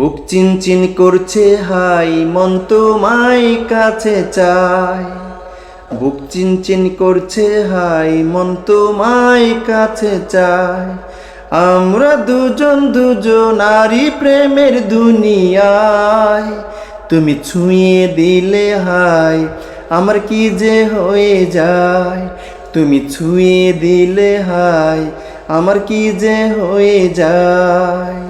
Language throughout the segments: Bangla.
বুক চিনচিন করছে, হাই, মন তোমায় কাছে চায়। বুক চিনচিন করছে, হাই, মন তোমায় কাছে চায়। আমরা দুজন দুজন নারী প্রেমের দুনিয়ায়। তুমি ছুঁয়ে দিলে, হাই, আমার কি যে হয়ে যায়? তুমি ছুঁয়ে দিলে, হাই, আমার কি যে হয়ে যায়?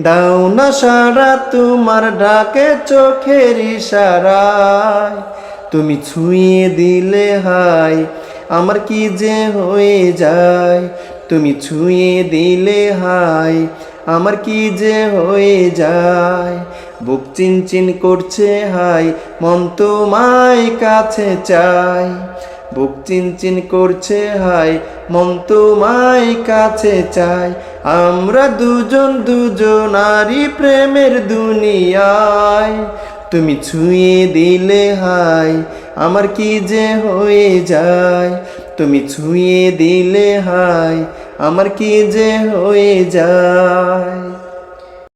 দাও না সারা তোমার ডাকে চোখের ইশারায়। তুমি ছুঁয়ে দিলে হাই আমার কি যে হয়ে যায়? তুমি ছুঁয়ে দিলে হাই আমার কি যে হয়ে যায়? বুক চিনচিন করছে হাই মন তোমায় কাছে চাই বুক চিনচিন করছে, হাই, মন তোমায় কাছে চাই। আমরা দুজন দুজন নারী প্রেমের দুনিয়ায়। তুমি ছুঁয়ে দিলে, হাই, আমার কি যে হয়ে যায়? তুমি ছুঁয়ে দিলে, হাই, আমার কি যে হয়ে যায়?